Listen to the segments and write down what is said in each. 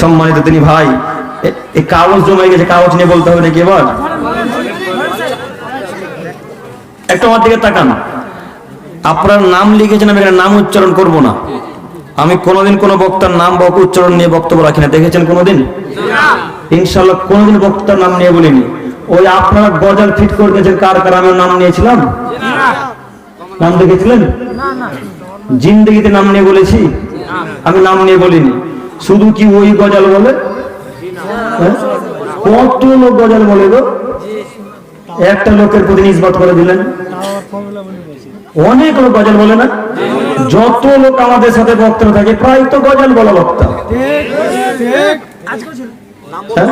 সম্মানিত তিনি ভাই এই কাগজ জমে গেছে কাগজ নিয়ে বলতে হবে নাকি এবার? একটু আমার দিকে তাকান। আপনার নাম লিখেছেন আমি এখানে নাম উচ্চারণ করব না। আমি কোনোদিন কোনো বক্তার নাম বা উচ্চারণ নিয়ে বক্তব্য রাখি না। দেখেছেন কোনোদিন? ইনশাল্লাহ কোনোদিন বক্তার নাম নিয়ে বলিনি। ওই আপনারা গজাল ফিট করে দিয়েছেন কার কার আমি নাম নিয়েছিলাম? নাম দেখেছিলেন? জিন্দগিতে নাম নিয়ে বলেছি? আমি নাম নিয়ে বলিনি। শুধু কি ওই গজাল বলে? হ্যাঁ? কত লোক গজাল বলে গো? একটা লোকের প্রতি নিষ্পত করে দিলেন। অনেক লোক গজাল বলে না? যত লোক আমাদের সাথে বক্তা থাকে, প্রায় তো গজাল বলা বক্তা। হ্যাঁ?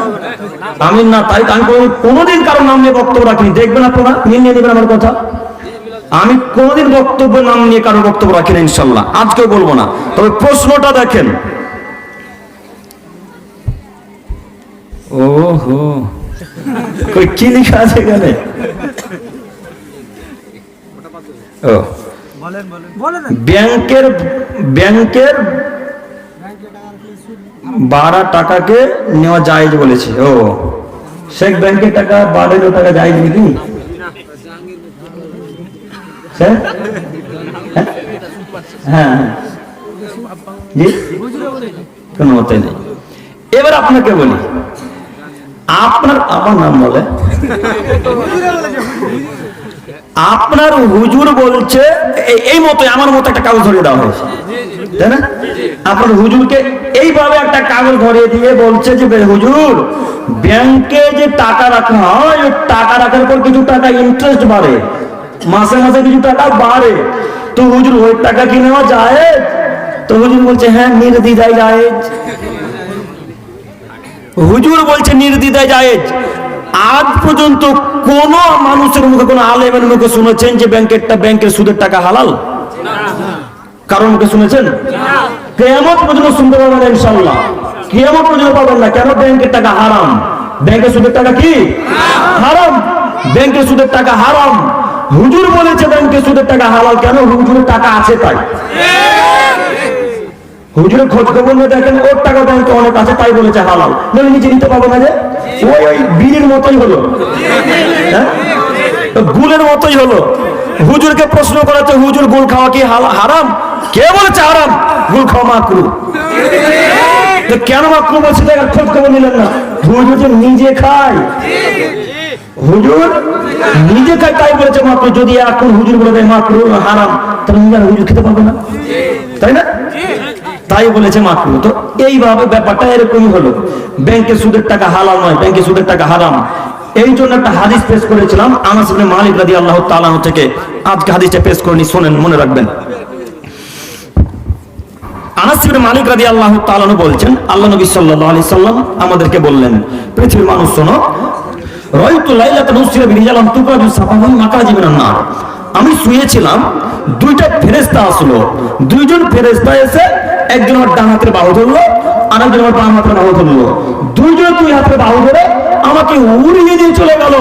আমি না, তাই আমি কোনো- কোনোদিন কারও নাম নিয়ে বক্তব্য রাখিনি। দেখবেন আপনারা নিয়ে নেবেন আমার কথা। আমি কোনোদিন বক্তব্য নাম নিয়ে কারও বক্তব্য রাখি না ইনশাল্লাহ। আজকেও বলব না। তবে প্রশ্নটা দেখেন। ওহো। কই, কি লেখা আছে এখানে? ও। ব্যাংকের ব্যাংকের বাড়া টাকাকে নেওয়া যায় বলেছে। ও। শেখ ব্যাংকের টাকা বাড়ানো টাকা যায় নাকি? হ্যাঁ? হ্যাঁ হ্যাঁ। কোনো মতে নেই। এবার আপনাকে বলি আপনার, আমার নাম বলে। আপনার হুজুর বলছে, এই- মতো আমার মতো একটা কাগজ ধরিয়ে দেওয়া হয়েছে। তাই না? আপনার হুজুরকে এইভাবে একটা কাগজ ধরিয়ে দিয়ে বলছে যে হুজুর, ব্যাংকে যে টাকা রাখা হয়, ওই টাকা রাখার পর কিছু টাকা ইন্টারেস্ট বাড়ে। মাসে মাসে কিছু টাকা বাড়ে। তো হুজুর ওই টাকা কি নেওয়া যায়? তো হুজুর বলছে হ্যাঁ নির্দিদায় যায়। হুজুর বলছে নির্দিদায় জায়েজ। আজ পর্যন্ত কোন মানুষের মুখে, কোন আলেমের মুখে শুনেছেন যে ব্যাংকেরটা ব্যাংকের সুদের টাকা হালাল? কারণ মুখে শুনেছেন? কেমন পর্যন্ত শুনতে পারবেন ইনশাল্লাহ কেমন পর্যন্ত পাবেন না। কেন ব্যাংকের টাকা হারাম? ব্যাংকের সুদের টাকা কি? হারাম। ব্যাংকের সুদের টাকা হারাম। হুজুর বলেছে, ব্যাংকের সুদের টাকা হালাল। কেন? হুজুরের টাকা আছে তাই। হুজুরের খোঁজ খবর নিয়ে দেখেন ওর টাকা ব্যাংকে অনেক আছে, তাই বলেছে হালাল। নইলে নিজে নিতে পাবো না যে? ওই বিড়ির মতোই হলো। হ্যাঁ? গুলের মতোই হলো। হুজুরকে প্রশ্ন করাতে হুজুর, গুল খাওয়া কি হারাম? কে বলেছে হারাম? গুল খাওয়া মাকরু কেন মাকরু বলছে দেখার খোঁজ খবর নিলেন না। হুজুর যে নিজে খায়। হুজুর নিজে খায়, তাই বলেছে মাত্র যদি এখন হুজুর বলে দেয় মাকরু হারাম, তাহলে হুজুর খেতে পারবে না। তাই না? তাই বলেছে মাত্র তো এইভাবে ব্যাপারটা এরকমই হলো। ব্যাংকে সুদের টাকা হালাল নয়, ব্যাংকে সুদের টাকা হারাম। এই জন্য একটা হাদিস পেশ করেছিলাম, আনাস ইবনে মালিক রাদিয়াল্লাহু তাআলা থেকে। আজকে হাদিসটা পেশ করিনি শুনেন, মনে রাখবেন। আনাস ইবনে মালিক রাদিয়াল্লাহু তাআলা আল্লাহ নবী সাল্লাল্লাহু আলাইহি সাল্লাম আমাদেরকে বললেন, পৃথিবীর মানুষ শোনো রাইতু লাইলাতান উসরিয়া বিরিজালাম তুকাজু সাফাহুম মাকাজি মিনান নার। আমি শুয়েছিলাম দুইটা ফেরেশতা আসলো। দুইজন ফেরেশতা এসে একজন আমার ডান হাতের বাহু ধরলো, আরেকজন আমার বাম হাতের বাহু ধরলো। দুইজন দুই হাতের বাহু ধরে আমাকে উড়িয়ে দিয়ে চলে গেল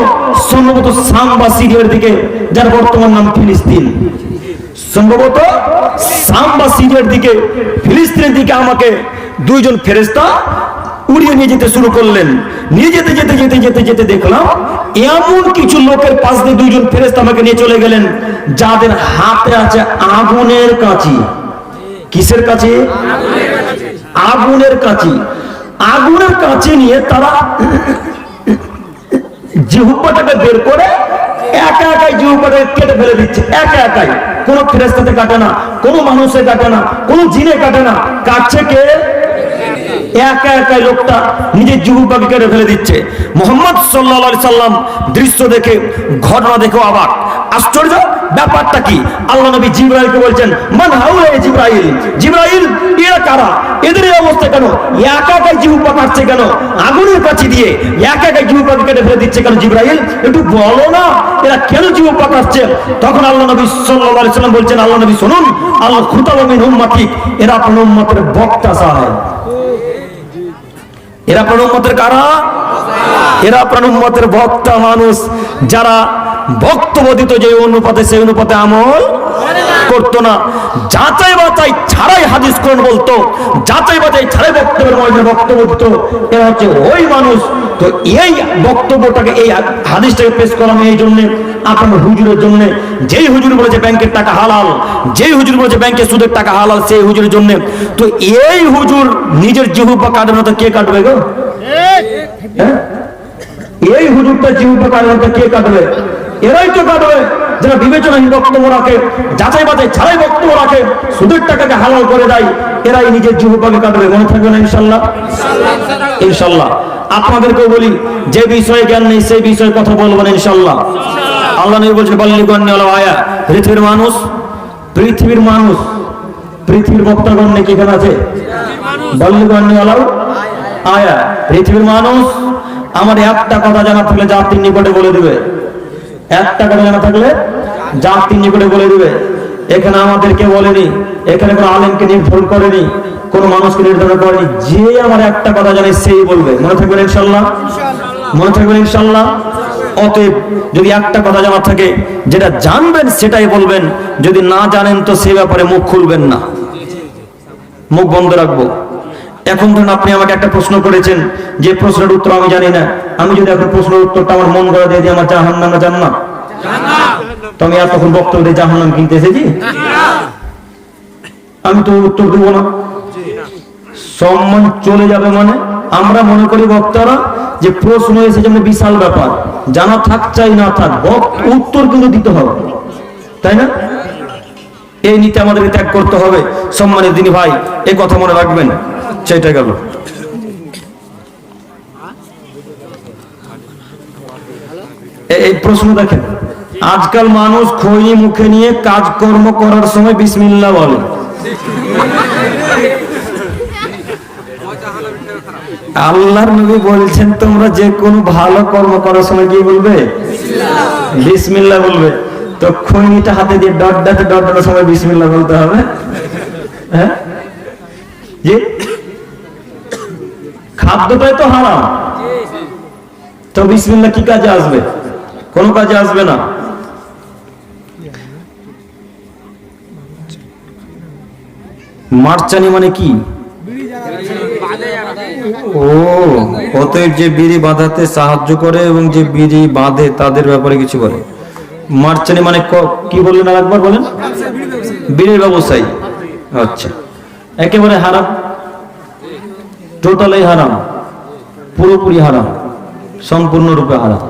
সম্ভবত সাম বা সিরিয়ার দিকে, যার বর্তমান নাম ফিলিস্তিন। সম্ভবত সাম বা সিরিয়ার দিকে, ফিলিস্তিনের দিকে আমাকে দুইজন ফেরেশতা উড়িয়ে নিয়ে যেতে শুরু করলেন। নিয়ে যেতে যেতে যেতে যেতে যেতে দেখলাম, এমন কিছু লোকের পাশ দিয়ে দুইজন ফেরেশতা আমাকে নিয়ে চলে গেলেন, যাদের হাতে আছে আগুনের কাঁচি। কিসের কাছে আগুনের কাঁচি। আগুনের কাঁচি নিয়ে তারা জিহুব্বাটাকে বের করে একা একাই জিহুব্বাটাকে কেটে ফেলে দিচ্ছে। একা একাই। কোন ফেরেস্তাতে কাটে না, কোন মানুষে কাটে না, কোন জিনে কাটে না। কাটছে কে? একা একা লোকটা নিজের জিহুব্বাকে কেটে ফেলে দিচ্ছে। মোহাম্মদ সাল্লাহ সাল্লাম দৃশ্য দেখে, ঘটনা দেখে অবাক। আশ্চর্য ব্যাপারটা কি? আল্লাহ নবী জিব্রাইলকে বলছেন, মান হাউলা জিব্রাইল? জিব্রাইল, এরা কারা? এদের অবস্থা কেন? একা একাই জিহুব্বা কাটছে কেন? আগুনের কাছে দিয়ে একা একাই জিহুব্বাকে কেটে ফেলে দিচ্ছে কেন জিব্রাইল? একটু বলো না, এরা কেন জিহুব্বা কাটছে তখন আল্লাহ নবী সাল্লাল্লাহু আলাইহি সাল্লাম বলছেন, আল্লাহ নবী শুনুন আল্লাহ খুতাবা মিন উম্মতি এরা আপনার উম্মতের বক্তা সাহেব। এরা আপনার মতের কারা? এরা আপনার উম্মতের বক্তা মানুষ। যারা বক্তব্য দিত যে অনুপাতে, সেই অনুপাতে আমল করতো না। যাচাই বাচাই ছাড়াই হাদিস কোরআন বলতো। যাচাই বাচাই ছাড়াই বক্তব্যের মধ্যে বক্তব্য দিত। এরা হচ্ছে ওই মানুষ। তো এই বক্তব্যটাকে, এই হাদিসটাকে পেশ করানো এই জন্য, আপনার হুজুরের জন্য। যেই হুজুর বলেছে ব্যাংকের টাকা হালাল, যেই হুজুর বলেছে ব্যাংকের সুদের টাকা হালাল, সেই হুজুরের জন্য। তো এই হুজুর নিজের জিহুবা কাটবে না তো কে কাটবে গো? এই হুজুরটা জিহুবা কাটবে তো কে কাটবে এরাই তো কাটবে যারা বিবেচনাহীন বক্তব্য রাখে, যাচাই বাচাই ছাড়াই বক্তব্য রাখে, সুদের টাকাকে হালাল করে দেয়, এরাই নিজের জিহুবাকে কাটবে মনে থাকবে না, ইনশাল্লাহ? ইনশাল্লাহ। আপনাদেরকেও বলি, যে বিষয়ে জ্ঞান নেই, সেই বিষয়ে কথা বলবেন ইনশাল্লাহ। আল্লাহ নবী বলছেন বাল্লিগণ্য আয়া। পৃথিবীর মানুষ পৃথিবীর মানুষ, পৃথিবীর বক্তাগণ নাকি এখানে আছে? বাল্লিগণ্য আয়া পৃথিবীর মানুষ আমার একটা কথা জানা থাকলে জাতির নিকটে বলে দিবে। একটা কথা জানা থাকলে জাতির নিকটে বলে দিবে। এখানে আমাদেরকে বলেনি এখানে কোনো আলেমকে নির্ধারণ করেনি কোন মানুষকে নির্ধারণ করেনি। যে আমার একটা কথা জানে সেই বলবে। মনে থাকবেন ইনশাল্লাহ মনে থাকবেন ইনশাল্লাহ অতএব যদি একটা কথা জানা থাকে যেটা জানবেন সেটাই বলবেন। যদি না জানেন তো সে ব্যাপারে মুখ খুলবেন না। মুখ বন্ধ রাখব। এখন ধরুন আপনি আমাকে একটা প্রশ্ন করেছেন যে প্রশ্নের উত্তর আমি জানি না। আমি যদি এখন প্রশ্নের উত্তরটা আমার মন করে দিয়ে দিই আমার জাহান নামে জান না তো আমি আর তখন বক্তব্য দিয়ে জাহান নাম কিনতে এসেছি? আমি তো উত্তর দেবো না। সম্মান চলে যাবে মানে? আমরা মনে করি বক্তারা যে প্রশ্ন এসেছে মানে বিশাল ব্যাপার জানা থাক চাই না থাক উত্তর কিন্তু দিতে হবে। তাই না? এই নীতি আমাদেরকে ত্যাগ করতে হবে। সম্মানের দিনী ভাই এই কথা মনে রাখবেন। সেটা গেল। এই প্রশ্ন দেখেন, আজকাল মানুষ খৈনি মুখে নিয়ে কাজকর্ম করার সময় বিসমিল্লাহ বলে। আল্লাহর নবী বলছেন, তোমরা যে কোনো ভালো কর্ম করার সময় কি বলবে? বিসমিল্লাহ বলবে। তো খৈনিটা হাতে দিয়ে ডড্ডাতে ডড্ডার সময় বিসমিল্লাহ বলতে হবে। হ্যাঁ? জি? খাদ্যটাই তো হারাম। তো বিসমিল্লাহ কি কাজে আসবে? কোনো কাজে আসবে না। মারচানি মানে কি? ও অতএব যে বিড়ি বাঁধাতে সাহায্য করে এবং যে বিড়ি বাঁধে তাদের ব্যাপারে কিছু বলে। মার্চানি মানে কি বললেন আর একবার বলেন বিড়ির ব্যবসায়ী। আচ্ছা। একেবারে হারাম। টোটালি হারাম, পুরোপুরি হারাম, সম্পূর্ণরূপে হারাম।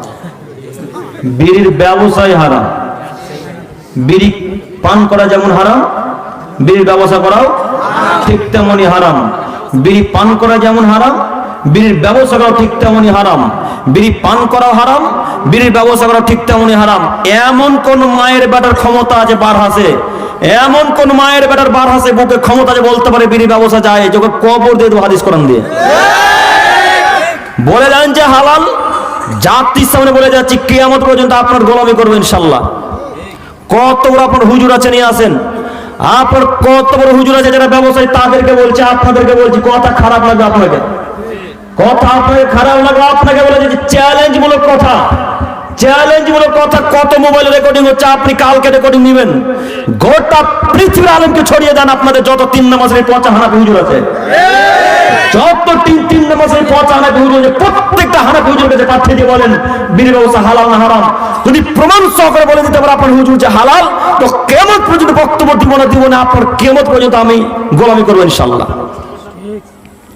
বিড়ির ব্যবসায় হারাম। বিড়ি পান করা যেমন হারাম, বিড়ির ব্যবসা করাও ঠিক তেমনই হারাম। বিড়ি পান করা যেমন হারাম, বিড়ির ব্যবসা করাও ঠিক তেমনই হারাম। বিড়ি পান করাও হারাম, বিড়ির ব্যবসা করা ঠিক তেমনই হারাম। এমন কোন মায়ের বেটার ক্ষমতা আছে বার হাসে এমন কোন মায়ের বেটার বার হাসে বুকে ক্ষমতা আছে বলতে পারে, বিড়ি ব্যবসা যায় যখন কবর দিয়ে হাদিস কোরআন দিয়ে। বলে দেন যে হালাল, জাতির সামনে বলে যাচ্ছি, কিয়ামত পর্যন্ত আপনার গোলামি করবেন ইনশাল্লাহ। কত বড় আপনার হুজুর আছে নিয়ে আসেন। আপনার কত বড় হুজুর আছে যারা ব্যবসায়ী, তাদেরকে বলছে, আপনাদেরকে বলছি, কথা খারাপ লাগবে আপনাকে। কথা আপনাকে খারাপ লাগবে, আপনাকে বলে যে চ্যালেঞ্জ মূলক কথা। চ্যালেঞ্জ মূলক কথা, কত মোবাইল রেকর্ডিং হচ্ছে, আপনি কালকে রেকর্ডিং নেবেন। গোটা পৃথিবীর আলমকে ছড়িয়ে দেন আপনাদের যত তিন নামাজের পচা হানাফি হুজুর আছে। যত তিন তিন নামাজের পচা হানাফি হুজুর আছে, প্রত্যেকটা হানাফি হুজুর কাছে পাঠিয়ে দিয়ে বলেন বিড়ি হালাল না হারাম? যদি প্রমাণ সহকারে বলে দিতে পারে, আপনার হুজুর যে হালাল, তো কেমন পর্যন্ত বক্তব্য দিব না দিব না, আপনার কেমন পর্যন্ত আমি গোলামি করব ইনশাল্লাহ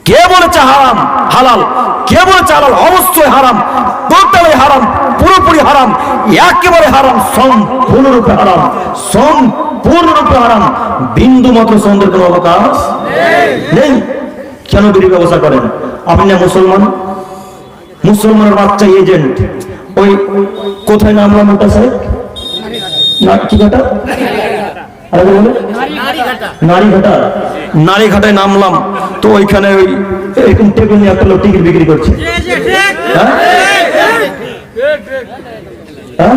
কে বলেছে হারাম? হালাল। কে বলেছে হালাল? অবশ্যই হারাম। হারাম, পুরোপুরি হারাম, একেবারে হারাম, সম্পূর্ণরূপে হারাম সম্পূর্ণরূপে হারাম। বিন্দু মাত্র সন্দেহের কোনো অবকাশ নেই। কেন বিড়ি ব্যবসা করেন? আপনি না মুসলমান? মুসলমানের বাচ্চা এজেন্ট ওই কোথায় নামলাম ওটা সাহেব? না, কি ঘাটা? নারীঘাটা। নারীঘাটায় নামলাম। তো ওইখানে ওই এরকম টেবিল নিয়ে একটা লোক টিকিট বিক্রি করছে। হ্যাঁ? হ্যাঁ?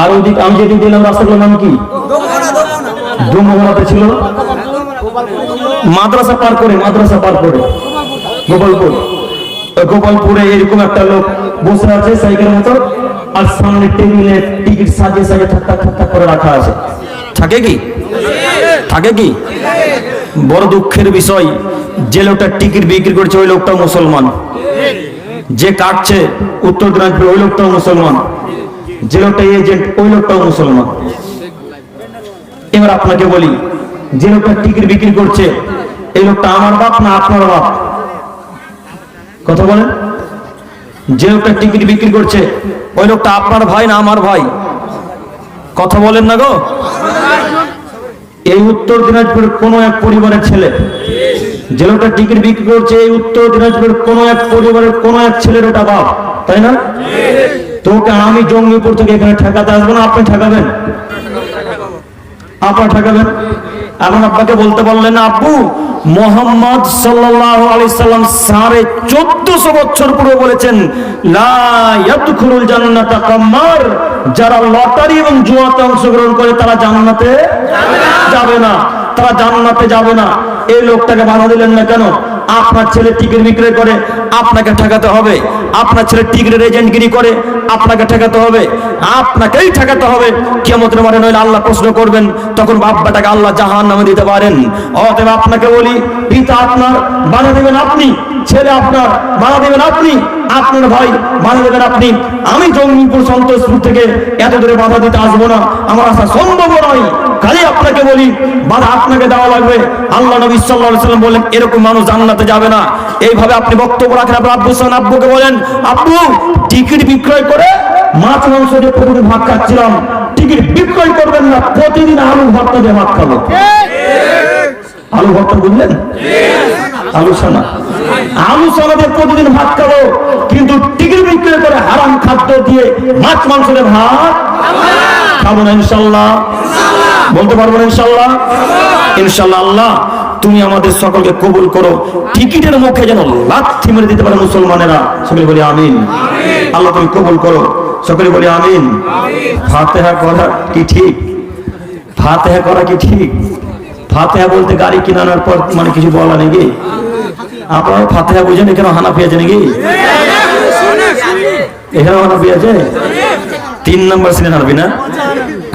আর ওইদিক আমি যেদিন দিলাম রাস্তাগুলোর নাম কি? ডুমোগনাতে ছিল? মাদ্রাসা পার করে, মাদ্রাসা পার করে। গোপালপুর। গোপালপুরে এরকম একটা লোক বসে আছে, সাইকেলের মতো, আর সামনে টেবিলে টিকিট সাজিয়ে সাজিয়ে ঠাক ঠাক করে রাখা আছে। থাকে কি? থাকে কি? বড় দুঃখের বিষয়, যে লোকটা টিকিট বিক্রি করছে ওই লোকটাও মুসলমান। যে কাটছে উত্তর দিনাজপুর, ওই লোকটাও মুসলমান। যে লোকটা এজেন্ট, ওই লোকটাও মুসলমান। এবার আপনাকে বলি, যে লোকটা টিকিট বিক্রি করছে, এই লোকটা আমার বাপ না আপনার বাপ? কথা বলেন। যে লোকটা টিকিট বিক্রি করছে, ওই লোকটা আপনার ভাই না আমার ভাই? কথা বলেন না গো। এই উত্তর দিনাজপুরের কোন এক পরিবারের ছেলে? যে লোকটা টিকিট বিক্রি করছে, এই উত্তর দিনাজপুরের কোন এক পরিবারের কোন এক ছেলের ওটা বাপ, তাই না? তোকে আমি জঙ্গিপুর থেকে এখানে ঠেকাতে আসব না, আপনি ঠেকাবেন? আপনার ঠেকাবেন এখন আপনাকে বলতে পারলেন না, আব্বু, মোহাম্মদ সাল্লাহ আলি সাল্লাম সাড়ে চোদ্দশো বছর পূর্বে বলেছেন যারা লটারি এবং জুয়াতে অংশগ্রহণ করে, তারা জান্নাতে যাবে না। তারা জান্নাতে যাবে না। এই লোকটাকে বাধা দিলেন না কেন? আপনার ছেলে টিকিট বিক্রয় করে, আপনাকে ঠেকাতে হবে। আপনার ছেলে টিকিটের এজেন্টগিরি করে, আপনাকে ঠেকাতে হবে। আপনাকেই ঠেকাতে হবে। কেমতের মানে নইলে আল্লাহ প্রশ্ন করবেন, তখন বাপ্পাটাকে আল্লাহ জাহান নামে দিতে পারেন। অতএব আপনাকে বলি, পিতা আপনার বাধা দেবেন আপনি। ছেলে আপনার বাধা দেবেন আপনি, আপনার ভাই বাধা দেবেন আপনি। আমি জঙ্গিপুর সন্তোষপুর থেকে এত দূরে বাধা দিতে আসব না। আমার আসা সম্ভব নয়। খালি আপনাকে বলি, বাধা আপনাকে দেওয়া লাগবে। আল্লাহ নবী সাল্লাম বলেন, এরকম মানুষ জান্নাতে যাবে না। এইভাবে আপনি বক্তব্য রাখেন, আপনার আব্বু সান আব্বুকে বলেন, আব্বু, টিকিট বিক্রয় করে মাছ, মাংস দিয়ে প্রতিদিন ভাত খাচ্ছিলাম। টিকিট বিক্রয় করবেন না, প্রতিদিন আলু ভর্তা দিয়ে ভাত খাব। আলু ভর্তা বুঝলেন? আলু সানা আলু দিয়ে প্রতিদিন ভাত খাব, কিন্তু টিকিট বিক্রয় করে হারাম খাদ্য দিয়ে মাছ, মাংস দিয়ে ভাত খাব না, ইনশাল্লাহ। বলতে পারব না, ইনশাল্লাহ? ইনশাল্লাহ আল্লাহ, তুমি আমাদের সকলকে কবুল করো। টিকিটের মুখে যেন লাথি মেরে দিতে পারে মুসলমানেরা। সকলে বলি আমিন। আল্লাহ, তুমি কবুল করো। সকলে বলি আমিন। ফাতেহা করা কি ঠিক? ফাতেহা করা কি ঠিক? ফাতেহা বলতে গাড়ি কিনানোর পর মানে কিছু বলা নাকি আপনারা ফাতেহা বুঝেন এখানে হানাফি আছে নাকি? এখানে হানাফি আছে? তিন নম্বর শ্রেণি হানাফি না?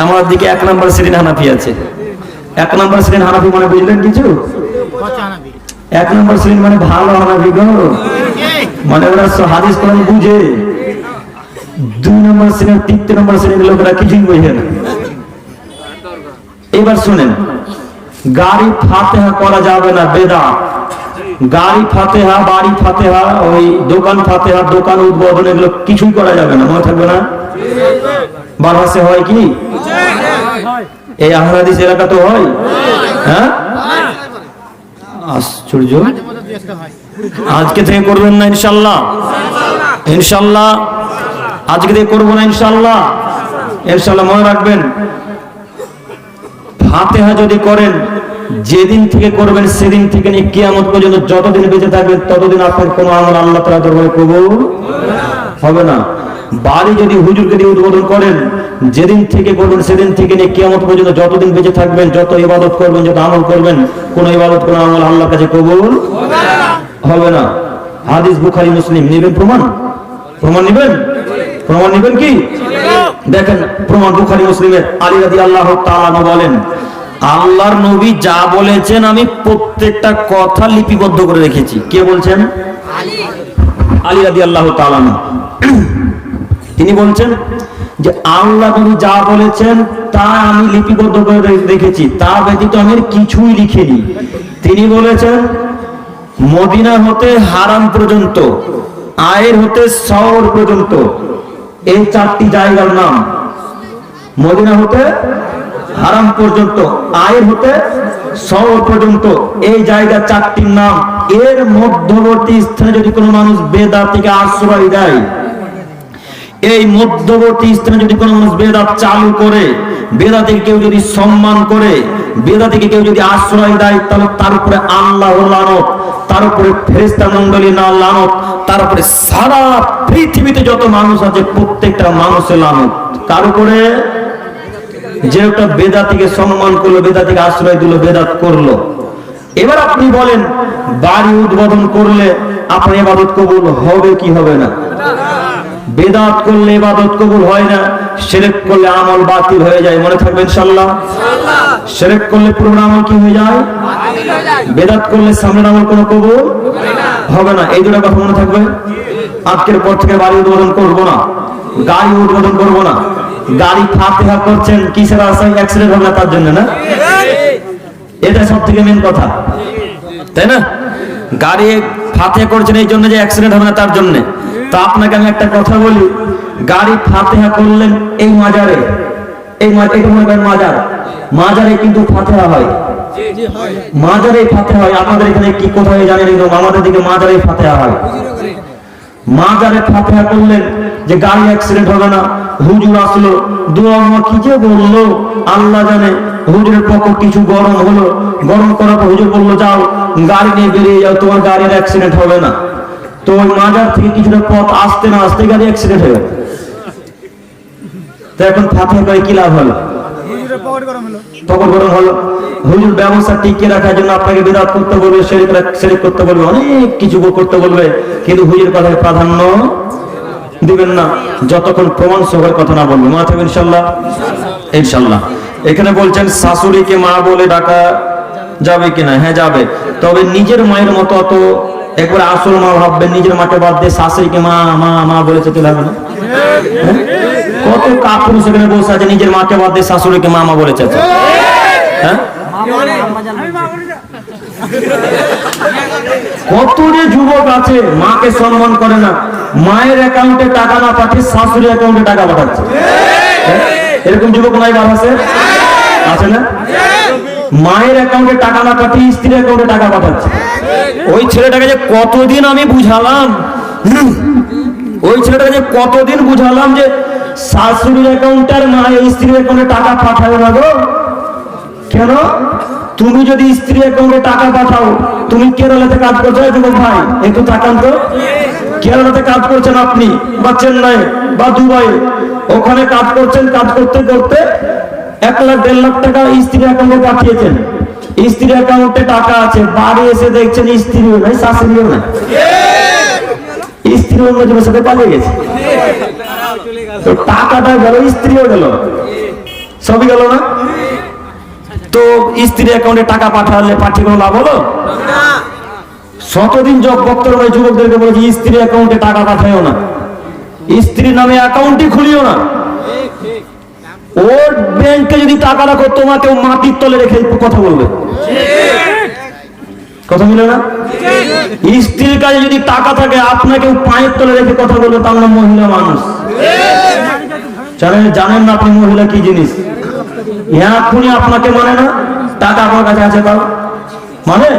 আমার দিকে এক নম্বর শ্রেণি হানাফি আছে। এক নম্বর শ্রেণি হানাফি মানে বুঝলেন কিছু? এক নম্বর শ্রেণি মানে ভালো হানাফি গো। মানে ওরা হাদিস কোরআন বুঝে। দুই নম্বর শ্রেণি তৃতীয় নম্বর শ্রেণির লোকেরা কিছুই বোঝে না। এবার শুনেন। গাড়ি ফাতেহা করা যাবে না বেদা গাড়ি ফাতেহা, বাড়ি ফাতেহা, ওই দোকান ফাতেহা, দোকান উদ্বোধন, এগুলো কিছুই করা যাবে না, মনে থাকবে না? বারহাসে হয় কি? এই আহলাদিস এলাকা তো হয়। হ্যাঁ? আশ্চর্য। আজকে থেকে করবেন না ইনশাল্লাহ। ইনশাল্লাহ। আজকে থেকে করব না ইনশাল্লাহ। ইনশাল্লাহ মনে রাখবেন। ফাতেহা যদি করেন, যেদিন থেকে করবেন সেদিন থেকে নিয়ে কিয়ামত পর্যন্ত যতদিন বেঁচে থাকবেন, ততদিন আপনার কোনো আমল আল্লাহ তালা দরবারে কবুল হবে না। বাড়ি যদি হুজুরকে দিয়ে উদ্বোধন করেন, যেদিন থেকে করবেন সেদিন থেকে নিয়ে কিয়ামত পর্যন্ত যতদিন বেঁচে থাকবেন, যত ইবাদত করবেন, যত আমল করবেন, কোন ইবাদত, কোন আমল আল্লাহর কাছে কবুল হবে না। হাদিস বুখারি, মুসলিম, নেবেন প্রমাণ? প্রমাণ নেবেন? প্রমাণ নেবেন কি? দেখেন প্রমাণ বুখারি মুসলিমের আলী রাদি আল্লাহ বলেন আল্লাহর নবী যা বলেছেন আমি প্রত্যেকটা কথা লিপিবদ্ধ করে রেখেছি। কে বলছেন? আলী। রাদি আল্লাহ তিনি বলছেন যে আল্লাহ নবী যা বলেছেন তা আমি লিপিবদ্ধ করে রেখেছি তা ব্যতীত আমি কিছুই লিখিনি। তিনি বলেছেন মদিনা হতে হারাম পর্যন্ত আয়ের হতে শহর পর্যন্ত এই চারটি জায়গার নাম মদিনা হতে হারাম পর্যন্ত, আয়ের হতে শহর পর্যন্ত। এই জায়গা চারটির নাম, এর মধ্যবর্তী স্থানে যদি কোনো মানুষ বেদা থেকে আশ্রয় দেয়, এই মধ্যবর্তী স্থানে যদি কোনো মানুষ বেদাত চালু করে বেদা থেকে কেউ যদি সম্মান করে বেদা থেকে কেউ যদি আশ্রয় দেয়, তাহলে তার উপরে আল্লাহ লানত তার উপরে ফেরেস্তা মন্ডলী না লানত, তার উপরে সারা পৃথিবীতে যত মানুষ আছে, প্রত্যেকটা মানুষের লানত। তার উপরে? যে একটা বেদাতিকে সম্মান করল, বেদাতিকে আশ্রয় দিল, বেদাত করল। এবার আপনি বলেন, বাড়ি উদ্বোধন করলে আপনার এবাদত কবুল হবে কি হবে না? বেদাত করলে এবাদত কবুল হয় না? শিরক করলে আমল বাতিল হয়ে যায় মনে থাকবে ইনশাআল্লাহ? শিরক করলে পুরো আমল কি হয়ে যায়? বেদাত করলে সামনের আমল কোনো কবুল হবে না। এই দুটো কথা মনে থাকবে? আজকের পর থেকে বাড়ি উদ্বোধন করব না। গাড়ি উদ্বোধন করব না। গাড়ি ফাতেহা করছেন কিসের আশায় অ্যাক্সিডেন্ট হবে না তার জন্য না? এটা সব থেকে মেন কথা। তাই না? গাড়ি ফাতে করছেন এই জন্য যে অ্যাক্সিডেন্ট হবে না তার জন্য। তো আপনাকে আমি একটা কথা বলি। গাড়ি ফাতেহা করলেন এই মাজারে। এই মাজার। মাজারে কিন্তু ফাতেহা হয়। মাজারে ফাতেহা হয়। আপনাদের এখানে কি কোথায় জানেন আমাদের দিকে মাজারে ফাতেহা হয়। মাজারে ফাতেহা করলেন যে গাড়ি অ্যাক্সিডেন্ট হবে না। হুজুর আসলো। দোয়া কি যে বলল? আল্লাহ জানে। হুজুরের পক্ষ কিছু গরম হলো। গরম করার পর হুজুর বলল, যাও, গাড়ি নিয়ে বেরিয়ে যাও। তোমার গাড়ির অ্যাক্সিডেন্ট হবে না। তো ওই মাজার থেকে কিছুটা পথ আসতে না আসতে গাড়ি অ্যাক্সিডেন্ট হয়ে গেল। তো এখন ফাতেহা করে কি লাভ হলো? তখন গরম হলো। হুজুর ব্যবস্থা টিকিয়ে রাখার জন্য আপনাকে বিরাট করতে বলবে শরীর করতে বলবে, অনেক কিছু করতে বলবে। কিন্তু হুজুর কথায় প্রাধান্য দিবেন না। যতক্ষণ প্রমাণ সহকারে কথা না বলবে। মা থাকবে ইনশাল্লাহ ইনশাল্লাহ। এখানে বলছেন, শাশুড়িকে মা বলে ডাকা যাবে কিনা হ্যাঁ যাবে। তবে নিজের মায়ের মতো অত একবার আসল মা ভাববেন, নিজের মাকে বাদ দিয়ে শাশুড়িকে মা মা মা বলে যেতে লাগবে না হ্যাঁ? কত কাপুরুষ এখানে বসে আছে, নিজের মাকে বাদ দিয়ে শাশুড়িকে মা বলে চাচ্ছে হ্যাঁ? কত যে যুবক আছে, মাকে সম্মান করে না, মায়ের অ্যাকাউন্টে টাকা না পাঠিয়ে শাশুড়ি অ্যাকাউন্টে টাকা পাঠাচ্ছে। হ্যাঁ? এরকম যুবক নাই বার আছে? আছে না? মায়ের অ্যাকাউন্টে টাকা না পাঠিয়ে স্ত্রীর অ্যাকাউন্টে টাকা পাঠাচ্ছে। ওই ছেলেটাকে যে কতদিন আমি বুঝালাম? ওই ছেলেটাকে যে কতদিন বুঝালাম যে শাশুড়ির অ্যাকাউন্টে আর মায়ের স্ত্রীর অ্যাকাউন্টে টাকা পাঠাবে না গো? কেন? তুমি যদি স্ত্রী অ্যাকাউন্টে টাকা পাঠাও, তুমি কেরালাতে কাজ করছ যুবক ভাই? একটু তাকান তো। কেরালাতে কাজ করছেন আপনি, বা চেন্নাই বা দুবাই ওখানে কাজ করছেন, কাজ করতে করতে এক লাখ দেড় লাখ টাকা স্ত্রী অ্যাকাউন্টে পাঠিয়েছেন। স্ত্রী অ্যাকাউন্টে টাকা আছে। বাড়ি এসে দেখছেন স্ত্রীও নাই শাশুড়িও নাই। স্ত্রী অন্য জনের সাথে পালিয়ে গেছে। তো টাকাটা গেল, স্ত্রীও গেল। সবই গেল না? তো স্ত্রীর অ্যাকাউন্টে টাকা পাঠালে পাঠিয়ে কোনো লাভ হলো? শতদিন যোগ বক্তব্য যুবকদেরকে বলেছি স্ত্রীর অ্যাকাউন্টে টাকা পাঠাইও না। স্ত্রীর নামে অ্যাকাউন্টই খুলিও না। ওর ব্যাংকে যদি টাকা রাখো তোমাকে ও মাটির তলে রেখে কথা বলবে। কথা মিলে না? স্ত্রীর কাছে যদি টাকা থাকে আপনাকে পায়ের তলে রেখে কথা বলবে, তার মহিলা মানুষ। জানেন জানেন না আপনি মহিলা কি জিনিস? এখনই আপনাকে মানে না? টাকা আপনার কাছে আছে তাও মানে?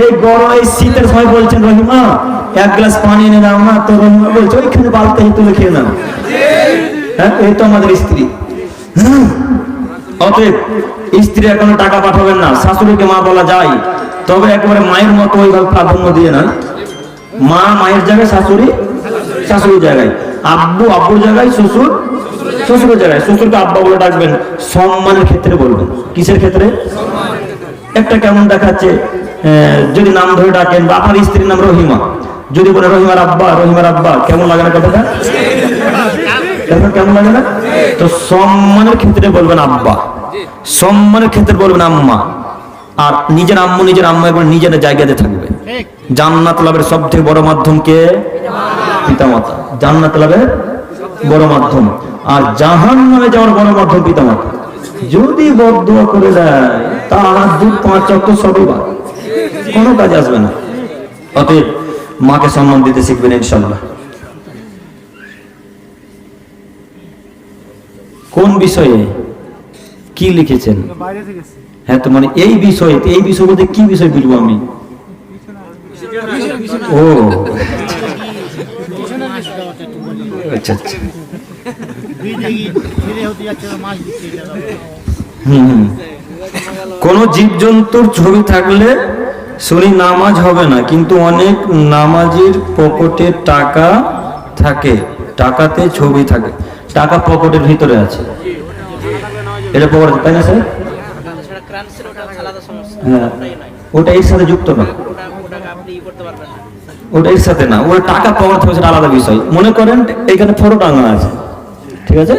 এই গরম এই শীতের সময় বলছেন, রহিমা, এক গ্লাস পানি এনে দাও না, তো রহিমা বলছে, ওইখানে বালতে তুলে খেয়ে নাও। হ্যাঁ এই তো আমাদের স্ত্রী। অতএব স্ত্রী এখনও টাকা পাঠাবেন না, শাশুড়িকে মা বলা যায়। তবে একেবারে মায়ের মতো ওইভাবে প্রাধান্য দিয়ে না মা মায়ের জায়গায়, শাশুড়ি শাশুড়ির জায়গায়। আব্বু আব্বুর জায়গায়, শ্বশুর শ্বশুরের জায়গায়। শ্বশুরকে আব্বা বলে ডাকবেন, সম্মানের ক্ষেত্রে বলবেন। কিসের ক্ষেত্রে? একটা কেমন দেখাচ্ছে যদি নাম ধরে ডাকেন, বা আপনার স্ত্রীর নাম রহিমা। যদি বলে রহিমার আব্বা রহিমার আব্বা, কেমন লাগে না কথাটা? কথা কেমন লাগে না? তো সম্মানের ক্ষেত্রে বলবেন আব্বা। সম্মানের ক্ষেত্রে বলবেন আম্মা। আর নিজের আম্মু নিজের আম্মা একবার নিজের জায়গাতে থাকবে। জান্নাত লাভের সব থেকে বড় মাধ্যম কে? পিতামাতা। জান্নাত লাভের বড় মাধ্যম। আর জাহান নামে যাওয়ার বড় মাধ্যম পিতামাতা। যদি বদুয়া করে দেয় তা আর দু পাঁচ চক্র সবই বাদ। কোনো কাজে আসবে না। অতএব মাকে সম্মান দিতে শিখবেন ইনশাল্লাহ বিষয়ে কি লিখেছেন? হ্যাঁ তো মানে এই বিষয়ে, এই বিষয় বলতে কি বিষয় বুঝব আমি? ও। আচ্ছা আচ্ছা। কোন জীবজন্তুর ছবি থাকলে শুনি নামাজ হবে না, কিন্তু অনেক নামাজির পকেটে টাকা থাকে, টাকাতে ছবি থাকে। টাকা পকেটের ভিতরে আছে। এটা পকেটে তাই না স্যার? ওটা হ্যাঁ ওটা এর সাথে যুক্ত না। ওটা ওটার সাথে না ওর টাকা পাওয়ার থেকে আলাদা বিষয়। মনে করেন, এখানে ফটো টাঙা আছে। ঠিক আছে?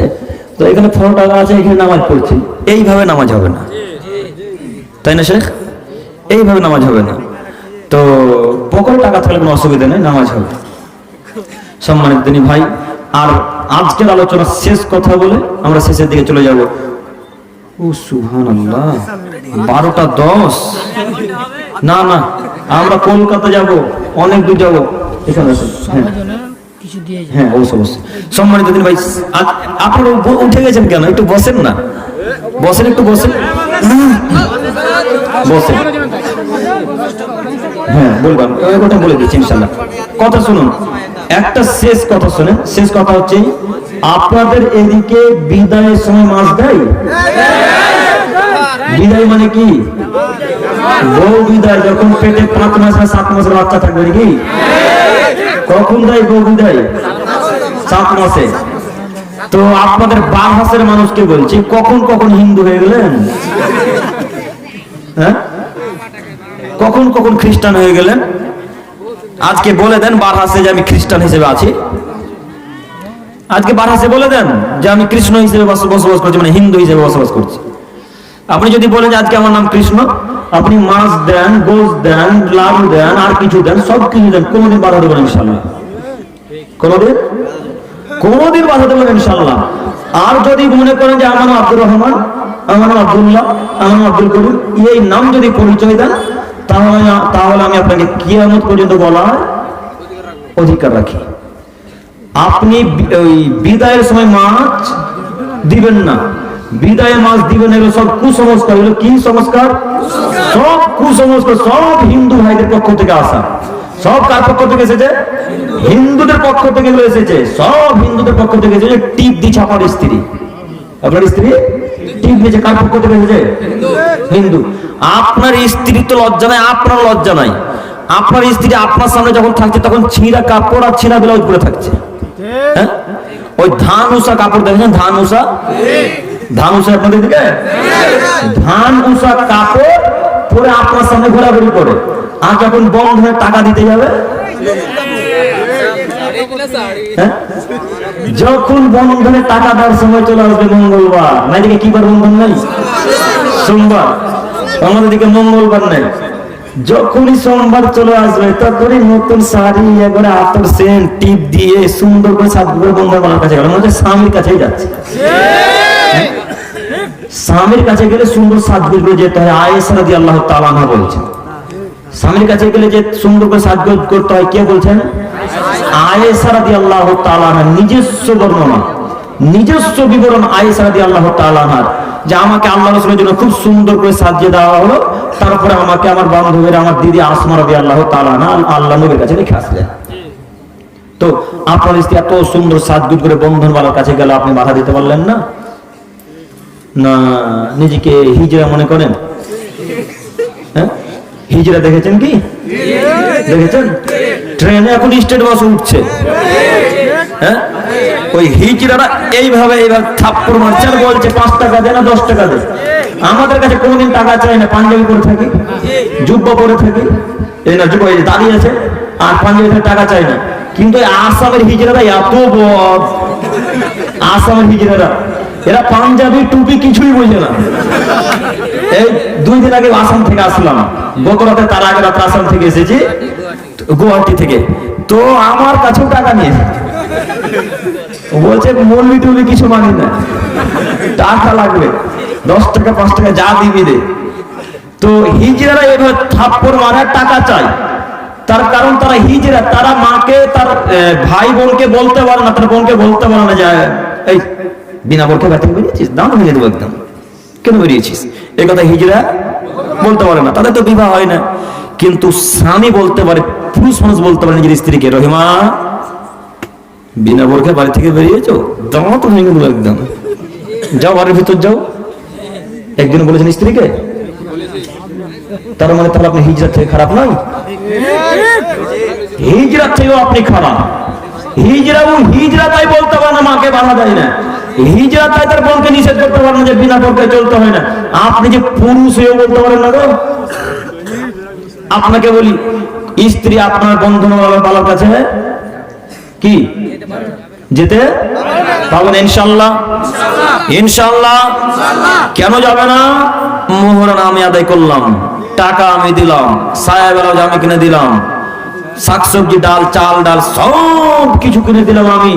তো এখানে ফটো টাঙা আছে, এখানে নামাজ পড়ছি। এইভাবে নামাজ হবে না। তাই না শেখ? এইভাবে নামাজ হবে না। তো পকেটে টাকা থাকলে কোনো অসুবিধা নেই, নামাজ হবে। সম্মানিত তিনি ভাই আর আজকের আলোচনা শেষ কথা বলে আমরা শেষের দিকে চলে যাব। ও সুহান আল্লাহ বারোটা দশ। না না, আমরা কলকাতা যাব, অনেক দূর যাব। এখানে হ্যাঁ। হ্যাঁ অবশ্যই অবশ্যই। সম্মানিত দিন ভাই আ- আপনারা উঠে গেছেন কেন? একটু বসেন না। বসেন, একটু বসেন। বসেন। হ্যাঁ বলবেন ওই কথা বলে দিচ্ছি ইনশাল্লাহ কথা শুনুন। একটা শেষ কথা শুনেন শেষ কথা হচ্ছে আপনাদের এদিকে বিদায়ের সময় মাছ দেয়? বিদায় মানে কি? বউ বিদায়, যখন পেটে পাঁচ মাস আর সাত মাসের বাচ্চা থাকবে নাকি? কখন দেয় বউ বিদায়? সাত মাসে। তো আপনাদের বার মাসের মানুষকে বলছি, কখন কখন হিন্দু হয়ে গেলেন? হ্যাঁ? কখন কখন খ্রিস্টান হয়ে গেলেন? আজকে বলে দেন বারহাসে যে আমি খ্রিস্টান হিসেবে আছি। আজকে বারহাসে বলে দেন যে আমি কৃষ্ণ হিসেবে বস- বসবাস করছি মানে হিন্দু হিসেবে বসবাস করছি। আপনি যদি বলেন আজকে আমার নাম কৃষ্ণ, আপনি মাছ দেন গোস দেন লাড়ু দেন, আর কিছু দেন, সব কিছু দেন, কোনোদিন বাধা দেবেন ইনশাল্লাহ কোনোদিন? কোনোদিন বাধা দেবেন ইনশাল্লাহ আর যদি মনে করেন যে আমার আব্দুর রহমান, আমার আব্দুল্লাহ, আমার আব্দুল করিম, এই নাম যদি পরিচয় দেন তাহলে তাহলে আমি আপনাকে কিয়ামত পর্যন্ত বলার অধিকার রাখি। আপনি ওই বিদায়ের সময় মাছ দিবেন না। বিদায়ে মাছ দিবেন এগুলো সব কুসংস্কার। এগুলো কি সংস্কার? সব কুসংস্কার, সব হিন্দু ভাইদের পক্ষ থেকে আসা। সব কার পক্ষ থেকে এসেছে? হিন্দুদের পক্ষ থেকে এগুলো এসেছে। সব হিন্দুদের পক্ষ থেকে এসেছে। টিপ দিচ্ছে আমার স্ত্রী। আপনার স্ত্রী? টিপ দিয়েছে কার পক্ষ থেকে এসেছে? হিন্দু। আপনার স্ত্রী তো লজ্জা নাই আপনার লজ্জা নাই। আপনার স্ত্রী আপনার সামনে যখন থাকছে তখন ছিঁড়া কাপড় আর ছিঁড়া ব্লাউজ পরে থাকছে। হ্যাঁ? ওই ধান উষা কাপড় দেখেছেন? ধান উষা ধান উষা আপনাদের দিকে? ধান উষা কাপড় পরে আপনার সামনে ঘোরাঘুরি করে। আর যখন বন্ধনের টাকা দিতে যাবে? হ্যাঁ? যখন বন্ধনের টাকা দেওয়ার সময় চলে আসবে মঙ্গলবার। না এদিকে কি বার বন্ধন নেই? সোমবার। আমাদের দিকে মঙ্গলবার নেই। যখনই সোমবার চলে আসবে, তখনই নতুন শাড়ি একবারে আতর সেন, টিপ দিয়ে সুন্দর করে সাত করে বন্ধন কাছে গেল মনে স্বামীর কাছেই যাচ্ছে। স্বামীর কাছে গেলে সুন্দর সাজগোজ করে যেতে হয়, আয়েশা রাদি আল্লাহ তালানা বলছেন। স্বামীর কাছে গেলে যে সুন্দর করে সাজগোজ করতে হয়, কে বলছেন? আয়েশা রাদি আল্লাহ তালানা নিজস্ব বর্ণনা, নিজস্ব বিবরণ আয়েশা রাদি আল্লাহ তালানার যে আমাকে আল্লাহ রসুলের জন্য খুব সুন্দর করে সাজিয়ে দেওয়া হলো, তারপরে আমাকে আমার বান্ধবীর, আমার দিদি আসমা রাদি আল্লাহ তালানা আল্লাহ নবীর কাছে রেখে আসলেন। তো আপনার স্ত্রী এত সুন্দর সাজগুজ করে বন্ধন বালার কাছে গেল, আপনি বাধা দিতে পারলেন না? না, নিজেকে হিজরা মনে করেন? হ্যাঁ? হিজরা দেখেছেন কি? দেখেছেন? ট্রেনে এখন স্টেট বাস উঠছে। হ্যাঁ? ওই হিজড়ারা এইভাবে এইভাবে থাপ্পড় মারছে। বলছে, পাঁচ টাকা দে না, দশ টাকা দে। আমাদের কাছে কোনোদিন টাকা চাই না, পাঞ্জাবি পরে থাকি, জুব্বা পরে থাকি। এই না, জুব্বা, এই দাঁড়িয়ে আছে, আর পাঞ্জাবি টাকা চাই না। কিন্তু আসামের হিজড়ারা এত বদ। আসামের হিজড়ারা, এরা পাঞ্জাবি, টুপি কিছুই বোঝে না। এই দুই দিন আগে আসাম থেকে আসলাম। গত রাতে তার আগে রাতে আসাম থেকে এসেছি, গুয়াহাটি থেকে। তো আমার কাছেও টাকা ও বলছে মল্লি টুলি কিছু মানি না। টাকা লাগবে, দশ টাকা, পাঁচ টাকা যা দিবি দে। তো হিজড়ারা এভাবে থাপ্পড় মারে আর টাকা চায়। তার কারণ তারা হিজড়া, তারা মাকে, তার ভাই বোনকে বলতে পারে না, তার বোনকে বলতে পারে না যে, এই, বিনা বোরকে বাতিল বেরিয়েছিস দাম ভেঙে দেবো একদম। কেন বেরিয়েছিস এই কথা হিজড়া বলতে পারে না, তাদের তো বিবাহ হয় না। কিন্তু স্বামী বলতে পারে, পুরুষ মানুষ বলতে পারে নিজের স্ত্রীকে, রহিমা বিনা বোরকে বাড়ি থেকে বেরিয়েছো দাঁত ভেঙে দেবো একদম। যাও, বাড়ির ভিতর যাও। একদিন বলেছেন স্ত্রীকে? তার মানে তাহলে আপনি হিজরা থেকে খারাপ নয় হিজরা থেকেও আপনি খারাপ। হিজরা ও হিজরা তাই বলতে পারে না, মাকে বাধা দেয় না। হিজরা তাই তার বোনকে নিষেধ করতে পারে না যে বিনা বোরকে চলতে হয় না। আপনি যে পুরুষ হয়েও বলতে পারেন না গো। আপনাকে বলি, স্ত্রী আপনার বন্ধু বাবার কাছে কি? যেতে? পারবেন ইনশাল্লাহ ইনশাল্লাহ কেন যাবে না? মোহরানা আমি আদায় করলাম। টাকা আমি দিলাম। বেলাজ আমি কিনে দিলাম। শাকসবজি, ডাল, চাল, ডাল, সব কিছু কিনে দিলাম আমি।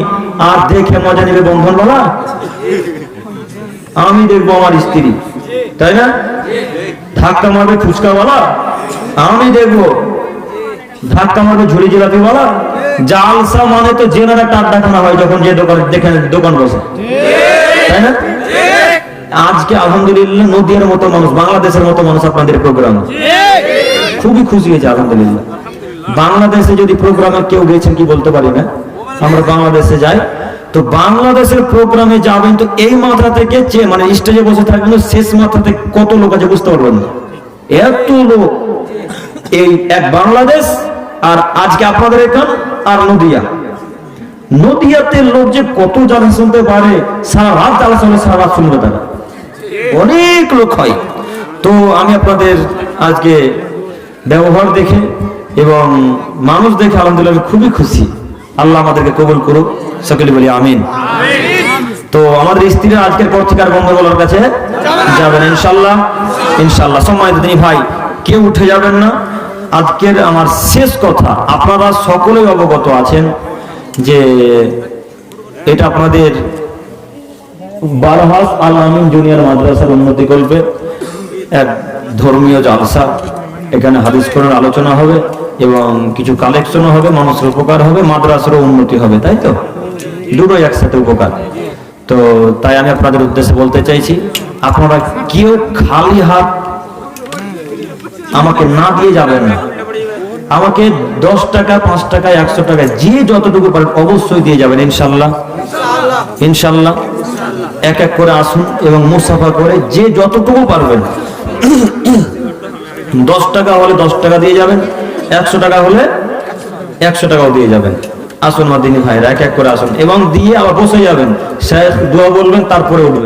আর দেখে মজা নেবে বন্ধন বলা আমি দেখব আমার স্ত্রী। তাই না? ধাক্কা মারবে ফুচকা বলা আমি দেখব। ধাক্কা মারবে ঝুড়ি জিলাপি বলা জালসা মানে তো জেনার একটা আড্ডাখানা হয় যখন যে দোকান দেখে দোকান বসে। তাই না? আজকে আলহামদুলিল্লাহ নদীর মতো মানুষ, বাংলাদেশের মতো মানুষ আপনাদের প্রোগ্রাম খুবই খুশি হয়েছে, আলহামদুলিল্লাহ। বাংলাদেশে যদি প্রোগ্রামে কেউ গেছেন কি বলতে পারি না? আমরা বাংলাদেশে যাই। তো বাংলাদেশের প্রোগ্রামে যাবেন তো এই মাথা থেকে মানে স্টেজে বসে থাকবেন, শেষ মাথা থেকে কত লোক আছে বুঝতে পারবেন না। এত লোক। এই এক বাংলাদেশ আর আজকে আপনাদের এখান আর নদিয়া। নদিয়াতে লোক যে কত জানা শুনতে পারে, সারা রাত শুনে, সারা রাত শুনবে তারা। অনেক লোক হয়। তো আমি আপনাদের আজকে ব্যবহার দেখে এবং মানুষ দেখে আলহামদুলিল্লাহ আমি খুবই খুশি। আল্লাহ আমাদেরকে কবুল করুক। সকলে বলি আমিন। তো আমাদের স্ত্রীরা আজকের পর থেকে আর বলার কাছে যাবেন ইনশাল্লাহ। ইনশাল্লাহ। সম্মানিত তিনি ভাই, কেউ উঠে যাবেন না। আজকের আমার শেষ কথা, আপনারা সকলেই অবগত আছেন যে এটা আপনাদের বারহাস আল আমিন জুনিয়র মাদ্রাসার উন্নতি করবে। এক ধর্মীয় জালসা, এখানে হাদিস করার আলোচনা হবে এবং কিছু কালেকশনও হবে, মানুষের উপকার হবে, মাদ্রাসারও উন্নতি হবে, তাই তো? দুটোই একসাথে উপকার। তো তাই আমি আপনাদের উদ্দেশ্যে বলতে চাইছি, আপনারা কেউ খালি হাত আমাকে না দিয়ে যাবেন না। আমাকে দশ টাকা, পাঁচ টাকা, একশো টাকা, যে যতটুকু পারেন অবশ্যই দিয়ে যাবেন ইনশাল্লাহ ইনশাল্লাহ এক এক করে আসুন এবং মুসাফা করে যে যতটুকু পারবেন। দশ টাকা হলে দশ টাকা দিয়ে যাবেন, একশো টাকা হলে একশো টাকাও দিয়ে যাবেন। আসুন মাদিনী ভাইরা, এক এক করে আসুন। এবং দিয়ে আবার বসে যাবেন। শেখ দোয়া বলবেন, তারপরে উঠবেন।